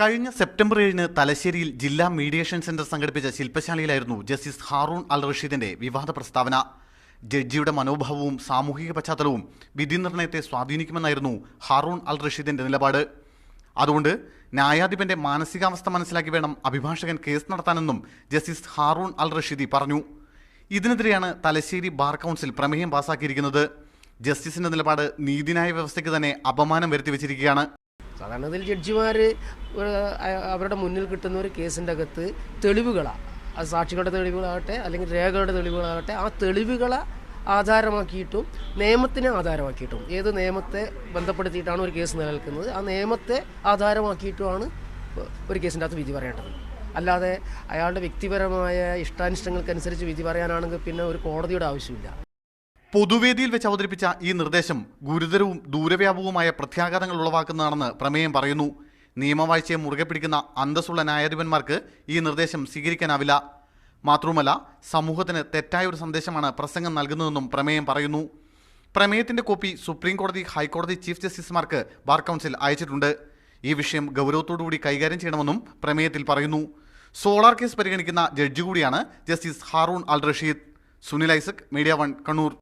കഴിഞ്ഞ സെപ്റ്റംബർ ഏഴിന് തലശ്ശേരിയിൽ ജില്ലാ മീഡിയേഷൻ സെന്റർ സംഘടിപ്പിച്ച ശില്പശാലയിലായിരുന്നു ജസ്റ്റിസ് ഹാറൂൺ അൽ റഷീദിന്റെ വിവാദ പ്രസ്താവന. ജഡ്ജിയുടെ മനോഭാവവും സാമൂഹിക പശ്ചാത്തലവും വിധി നിർണയത്തെ സ്വാധീനിക്കുമെന്നായിരുന്നു ഹാറൂൺ അൽ റഷീദിന്റെ നിലപാട്. അതുകൊണ്ട് ന്യായാധിപന്റെ മാനസികാവസ്ഥ മനസ്സിലാക്കി വേണം അഭിഭാഷകൻ കേസ് നടത്താനെന്നും ജസ്റ്റിസ് ഹാറൂൺ അൽ റഷീദി പറഞ്ഞു. ഇതിനെതിരെയാണ് തലശ്ശേരി ബാർ കൗൺസിൽ പ്രമേയം പാസാക്കിയിരിക്കുന്നത്. ജസ്റ്റിസിന്റെ നിലപാട് നീതിന്യായ വ്യവസ്ഥയ്ക്ക് തന്നെ അപമാനം വരുത്തി വെച്ചിരിക്കുകയാണ് സാധാരണ ഇതിൽ ജഡ്ജിമാർ അവരുടെ മുന്നിൽ കിട്ടുന്ന ഒരു കേസിന്റെ അകത്ത് തെളിവുകളാണ് അത് സാക്ഷികളുടെ തെളിവുകളാകട്ടെ അല്ലെങ്കിൽ രേഖകളുടെ തെളിവുകളാകട്ടെ ആ തെളിവുകളെ ആധാരമാക്കിയിട്ടും നിയമത്തിനെ ആധാരമാക്കിയിട്ടും ഏത് നിയമത്തെ ബന്ധപ്പെടുത്തിയിട്ടാണ് ഒരു കേസ് നിലനിൽക്കുന്നത് ആ നിയമത്തെ ആധാരമാക്കിയിട്ടുമാണ് ഒരു കേസിന്റെ അകത്ത് വിധി പറയേണ്ടത്. അല്ലാതെ അയാളുടെ വ്യക്തിപരമായ ഇഷ്ടാനിഷ്ടങ്ങൾക്കനുസരിച്ച് വിധി പറയാനാണെങ്കിൽ പിന്നെ ഒരു കോടതിയുടെ ആവശ്യമില്ല. പൊതുവേദിയിൽ വെച്ച് അവതരിപ്പിച്ച ഈ നിർദ്ദേശം ഗുരുതരവും ദൂരവ്യാപകവുമായ പ്രത്യാഘാതങ്ങൾ ഉളവാക്കുന്നതാണെന്ന് പ്രമേയം പറയുന്നു. നിയമവാഴ്ചയെ മുറുകെ പിടിക്കുന്ന അന്തസ്സുള്ള ന്യായാധിപന്മാർക്ക് ഈ നിർദ്ദേശം സ്വീകരിക്കാനാവില്ല. മാത്രവുമല്ല സമൂഹത്തിന് തെറ്റായ ഒരു സന്ദേശമാണ് പ്രസംഗം നൽകുന്നതെന്നും പ്രമേയം പറയുന്നു. പ്രമേയത്തിന്റെ കോപ്പി സുപ്രീം കോടതി ഹൈക്കോടതി ചീഫ് ജസ്റ്റിസുമാർക്ക് ബാർ കൗൺസിൽ അയച്ചിട്ടുണ്ട്. ഈ വിഷയം ഗൗരവത്തോടുകൂടി കൈകാര്യം ചെയ്യണമെന്നും പ്രമേയത്തിൽ പറയുന്നു. സോളാർ കേസ് പരിഗണിക്കുന്ന ജഡ്ജി കൂടിയാണ് justice Haroon Al Rasheed. Sunil Isaac media one Kannur.